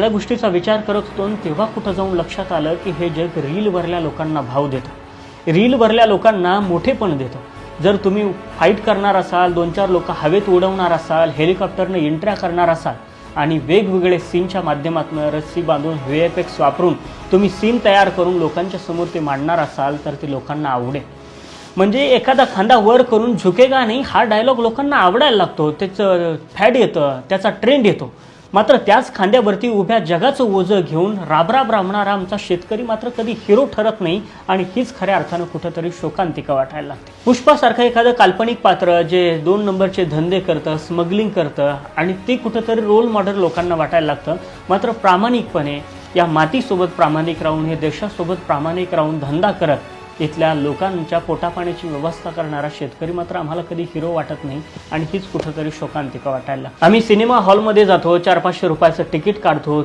सगळ्या गोष्टीचा विचार करत होतो आणि तेव्हा कुठं जाऊन लक्षात आलं की हे जग रीलवरल्या लोकांना भाव देतं. रीलवरल्या लोकांना मोठेपण देतं. जर तुम्ही फाईट करणार असाल दोन चार लोक हवेत उडवणार असाल हेलिकॉप्टरनं एंट्र्या करणार असाल आणि वेगवेगळे सीनच्या माध्यमातून रस्सी बांधून व्ही वापरून तुम्ही सीन तयार करून लोकांच्या समोर ते मांडणार असाल तर ते लोकांना आवडेल. म्हणजे एखादा खांदा वर करून झुकेगा नाही हा डायलॉग लोकांना आवडायला लागतो. त्याचं फॅड येतं त्याचा ट्रेंड येतो. मात्र त्याच खांद्यावरती उभ्या जगाचं ओझं घेऊन राबराब राबणारा आमचा शेतकरी मात्र कधी हिरो ठरत नाही आणि हीच खऱ्या अर्थानं कुठंतरी शोकांतिका वाटायला लागते. पुष्पासारखं एखादं काल्पनिक पात्र जे दोन नंबरचे धंदे करतं स्मगलिंग करतं आणि ते कुठंतरी रोल मॉडेल लोकांना वाटायला लागतं मात्र प्रामाणिकपणे या मातीसोबत प्रामाणिक राहून हे देशासोबत प्रामाणिक राहून धंदा करत इथल्या लोकांच्या पोटापाण्याची व्यवस्था करणारा शेतकरी मात्र आम्हाला कधी हिरो वाटत नाही आणि हीच कुठंतरी शोकांतिका वाटायला आम्ही सिनेमा हॉलमध्ये जातो चार पाचशे रुपयाचं तिकीट काढतो